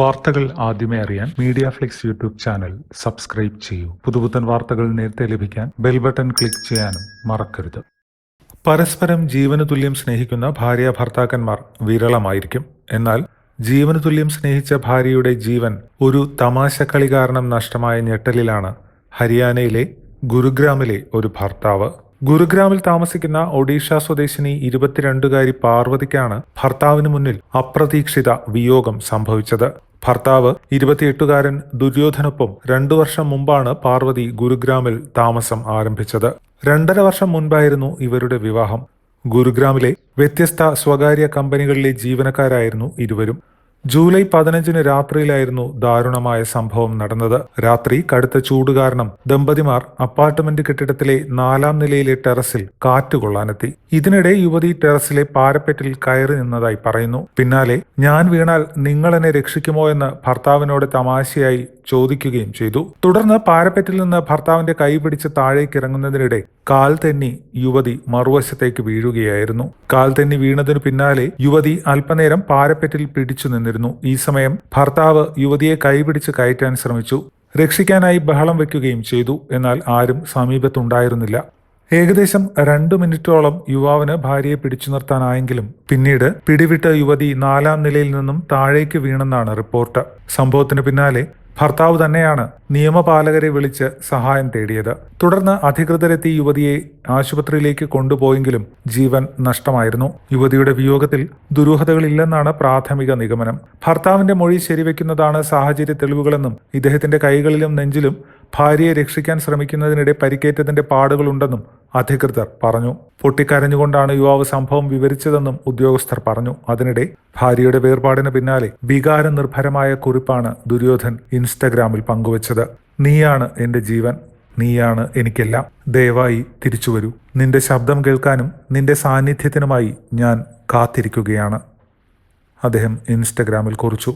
വാർത്തകൾ ആദ്യമേ അറിയാൻ media flix YouTube channel subscribe ചെയ്യൂ. പുതുപുത്തൻ വാർത്തകൾ നേരത്തെ ലഭിക്കാൻ ബെൽ ബട്ടൺ ക്ലിക്ക് ചെയ്യാനും മറക്കരുത്. പരസ്പരം ജീവന് തുല്യം സ്നേഹിക്കുന്ന ഭാര്യ ഭർത്താക്കന്മാർ വിരളമായിരിക്കും. എന്നാൽ ജീവന് തുല്യം സ്നേഹിച്ച ഭാര്യയുടെ ജീവൻ ഒരു തമാശക്കളി കാരണം നഷ്ടമായ ഞെട്ടലിലാണ് ഹരിയാനയിലെ ഗുരുഗ്രാമിലെ ഒരു ഭർത്താവ്. ഗുരുഗ്രാമിൽ താമസിക്കുന്ന ഒഡീഷ സ്വദേശിനി ഇരുപത്തിരണ്ടുകാരി പാർവതിക്കാണ് ഭർത്താവിന് മുന്നിൽ അപ്രതീക്ഷിത വിയോഗം സംഭവിച്ചത്. ഭർത്താവ് ഇരുപത്തിയെട്ടുകാരൻ ദുര്യോധനൊപ്പം രണ്ടു വർഷം മുമ്പാണ് പാർവതി ഗുരുഗ്രാമിൽ താമസം ആരംഭിച്ചത്. രണ്ടര വർഷം മുൻപായിരുന്നു ഇവരുടെ വിവാഹം. ഗുരുഗ്രാമിലെ വ്യത്യസ്ത സ്വകാര്യ കമ്പനികളിലെ ജീവനക്കാരായിരുന്നു ഇരുവരും. ജൂലൈ പതിനഞ്ചിന് രാത്രിയിലായിരുന്നു ദാരുണമായ സംഭവം നടന്നത്. രാത്രി കടുത്ത ചൂട് കാരണം ദമ്പതിമാർ അപ്പാർട്ട്മെന്റ് കെട്ടിടത്തിലെ നാലാം നിലയിലെ ടെറസിൽ കാറ്റുകൊള്ളാനെത്തി ഇതിനിടെ യുവതി ടെറസിലെ പാരപ്പെറ്റിൽ കയറി നിന്നതായി പറയുന്നു. പിന്നാലെ ഞാൻ വീണാൽ നിങ്ങൾ എന്നെ രക്ഷിക്കുമോ എന്ന് ഭർത്താവിനോട് തമാശയായി ചോദിക്കുകയും ചെയ്തു. തുടർന്ന് പാരപ്പെറ്റിൽ നിന്ന് ഭർത്താവിന്റെ കൈ പിടിച്ച് താഴേക്ക് ഇറങ്ങുന്നതിനിടെ കാൽ തെന്നി യുവതി മറുവശത്തേക്ക് വീഴുകയായിരുന്നു. കാൽ തെന്നി വീണതിനു പിന്നാലെ യുവതി അല്പനേരം പാരപ്പെറ്റിൽ പിടിച്ചു നിന്നിരുന്നു. ഈ സമയം ഭർത്താവ് യുവതിയെ കൈപിടിച്ച് കയറ്റാൻ ശ്രമിച്ചു. രക്ഷിക്കാനായി ബഹളം വയ്ക്കുകയും ചെയ്തു. എന്നാൽ ആരും സമീപത്തുണ്ടായിരുന്നില്ല. ഏകദേശം രണ്ടു മിനിറ്റോളം യുവാവിന് ഭാര്യയെ പിടിച്ചു നിർത്താനായെങ്കിലും പിന്നീട് പിടിവിട്ട യുവതി നാലാം നിലയിൽ നിന്നും താഴേക്ക് വീണെന്നാണ് റിപ്പോർട്ട്. സംഭവത്തിന് പിന്നാലെ ഭർത്താവ് തന്നെയാണ് നിയമപാലകരെ വിളിച്ച് സഹായം തേടിയത്. തുടർന്ന് അധികൃതരെത്തി യുവതിയെ ആശുപത്രിയിലേക്ക് കൊണ്ടുപോയെങ്കിലും ജീവൻ നഷ്ടമായിരുന്നു. യുവതിയുടെ വിയോഗത്തിൽ ദുരൂഹതകളില്ലെന്നാണ് പ്രാഥമിക നിഗമനം. ഭർത്താവിന്റെ മൊഴി ശരിവെക്കുന്നതാണ് സാഹചര്യ തെളിവുകളെന്നും ഇദ്ദേഹത്തിന്റെ കൈകളിലും നെഞ്ചിലും ഭാര്യയെ രക്ഷിക്കാൻ ശ്രമിക്കുന്നതിനിടെ പരിക്കേറ്റതിന്റെ പാടുകളുണ്ടെന്നും അധികൃതർ പറഞ്ഞു. പൊട്ടിക്കരഞ്ഞുകൊണ്ടാണ് യുവാവ് സംഭവം വിവരിച്ചതെന്നും ഉദ്യോഗസ്ഥർ പറഞ്ഞു. അതിനിടെ ഭാര്യയുടെ വേർപാടിന് പിന്നാലെ വികാര നിർഭരമായ കുറിപ്പാണ് ദുര്യോധൻ ഇൻസ്റ്റഗ്രാമിൽ പങ്കുവച്ചത്. നീയാണ് എന്റെ ജീവൻ. നീയാണ് എനിക്കെല്ലാം. ദയവായി തിരിച്ചു വരൂ. നിന്റെ ശബ്ദം കേൾക്കാനും നിന്റെ സാന്നിധ്യത്തിനുമായി ഞാൻ കാത്തിരിക്കുകയാണ്. അദ്ദേഹം ഇൻസ്റ്റഗ്രാമിൽ കുറിച്ചു.